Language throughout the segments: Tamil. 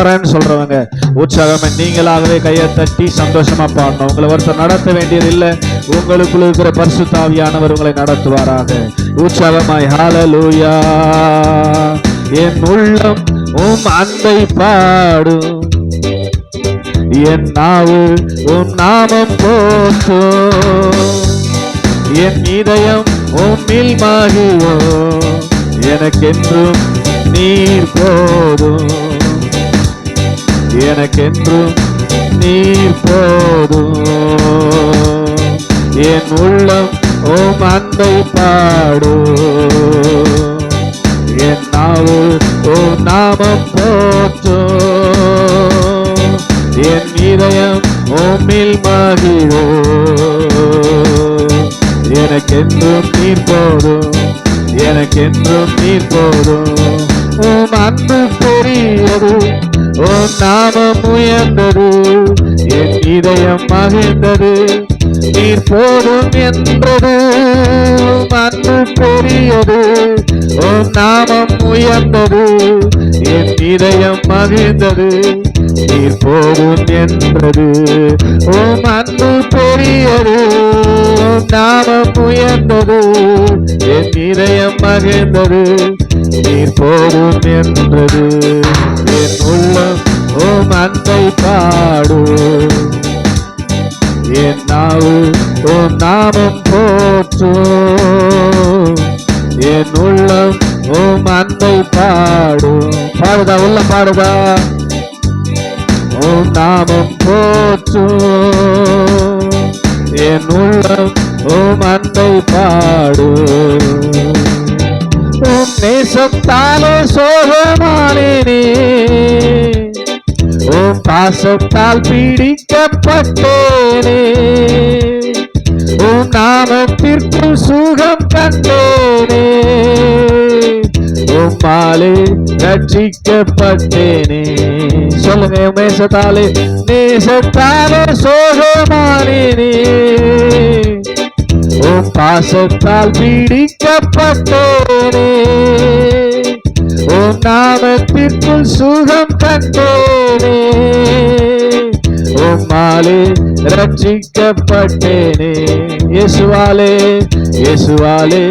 நம்புறேன்னு சொல்றவங்க உற்சாகமே நீங்களாகவே கையை தட்டி சந்தோஷமா பாடணும். உங்களை ஒருத்தர் நடத்த வேண்டியது இல்லை உங்களுக்குள்ள இருக்கிற பரிசுத்தாவியானவர் உங்களை நடத்துவாராக. உற்சாகமாய் ஹalleluya என் உள்ளம் உம் அன்பை பாடும். என் நாவு உம் நாமம் போற்றோ என் இதயம் உம்மில் மகிழோ எனக்கென்றும் நீர் போதும். எனக்கென்றும் நீர் போதும். என் உள்ளம் ஓம் அன்பை பாடும். என் நாவு ஓம் நாமம் போற்றும். என் இதயம் உம்மில் மகிழோ எனக்கென்றும் நீர் போதும். எனக்கென்றும் நீர் போதும். உம் அன்பு பெரியது. உம் நாமம் உயர்ந்தது என் இதயம் மகிழ்ந்தது. நீர் போதும் என்றது அன்பு பெரியது. உம் நாமம் உயர்ந்தது என் இதயம் மகிழ்ந்தது. நீர் போதும் என்றது உம் அன்பு பெரியது. நாமம் உயர்ந்தது என் இதயம் மகிழ்ந்தது. நீர் போதும் என்றது. என் உள்ளம் ஓம் அன்பை பாடும் பாடுதா உள்ளம் பாடுதா? ஓம் நாமம் போற்றும் என் உள்ளம் ஓம் அன்பை பாடும் உம் நேசத்தாலே சோகமானேனே. உம் பாசத்தால் பீடிக்கப்பட்டேனே. உன் நாமத்திற்கு சுகம் கண்டேனே உம்மாலே ரட்சிக்கப்பட்டேனே. சொல்லுங்க உம் நேசத்தாலே. நேசத்தாலே சோகமானேனே. உம் பாசத்தால் பீடிக்கப்பட்டேனே. உம் நாமத்திற்குள் சுகம் கண்டேனே உம்மாலே ரட்சிக்கப்பட்டேனே. இயேசுவாலே இயேசுவாலே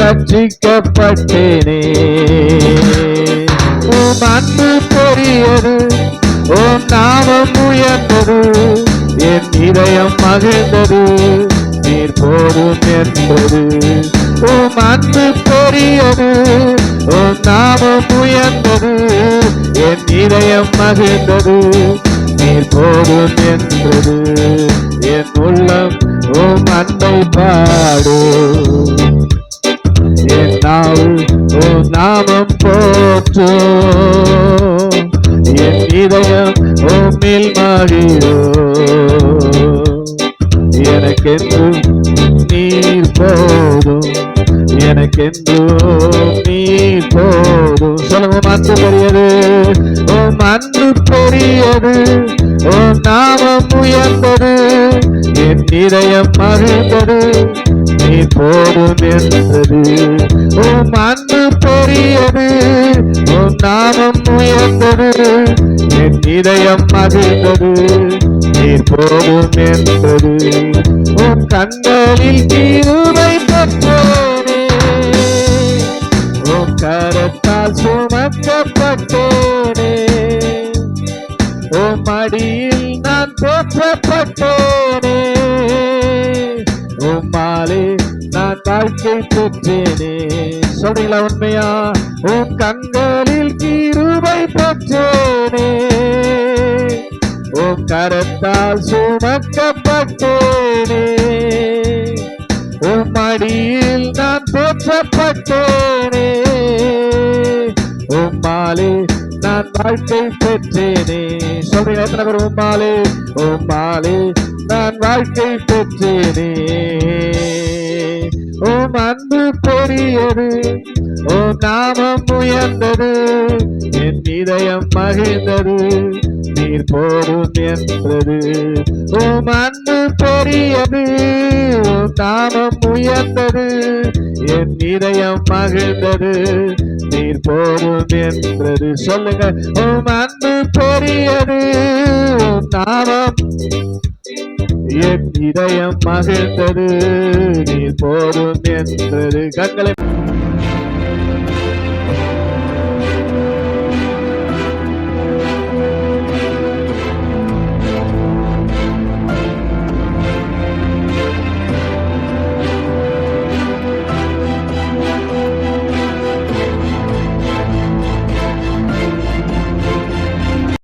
ரட்சிக்கப்பட்டேனே. உம் அன்பு பெரியது உம் நாமம் உயர்ந்தது என் இதயம் மகிழ்ந்தது நீர் போதும் என்பது. உம் அன்பு பெரியது உம் நாமம் உயர்ந்தது என் இதயம் மகிழ்ந்தது. போதும் என்றது என் உள்ளம் உம் அன்பை பாடு. என் நாவு உம் நாமம் போற்றோ. என் இதயம் உம்மில் மகிழோ எனக்கென்றும் நீர் போதும். எனக்கென்றும் நீர் போதும். சொல்லுங்க அன்பு பெரியது. அன்பு பெரியது ஓம் நாமம் உயர்ந்தது என் இதயம் மகிழ்ந்தது நீ போதும் என்றது. உன் அன்பு பெரியது உன் நாமம் உயர்ந்தது என் இதயம் மகிழ்ந்தது நீ போதும் என்றது. உன் கண்களில் தீருமை பெற்றேனே உன் கரத்தால் சுமக்கப்பட்டேனே. உன் மடியில் நான் போற்றப்பட்டேனே உம்மாலே நான் வாழ்க்கை பெற்றேனே. சொல்றீங்களா உண்மையா? உன் கண்களில் கீருவை பெற்றேனே. உன் கரத்தால் சுமக்கப்பட்டேனே. உன் மடியில் நான் போற்றப்பட்டேனே உம்மாலே நான் வாழ்க்கை பெற்றேனே. சொல்றீங்க எத்தனை பேர் உம்மாலே உம்மாலே நான் வாழ்க்கை பெற்றேனே. ஓம் அன்பு பெரியது ஓம் நாமம் உயர்ந்தது என் இதயம் மகிழ்ந்தது நீர் போடும் என்றது. ஓம் அன்பு பெரியது ஓம் நாமம் உயர்ந்தது என் இதயம் மகிழ்ந்தது. நீர் போதும் என்றது. சொல்லுங்க உம் அன்பு பெரியது நாமம். என் இதயம் மகிழ்ந்தது. நீர் போதும் என்றது. கண்களை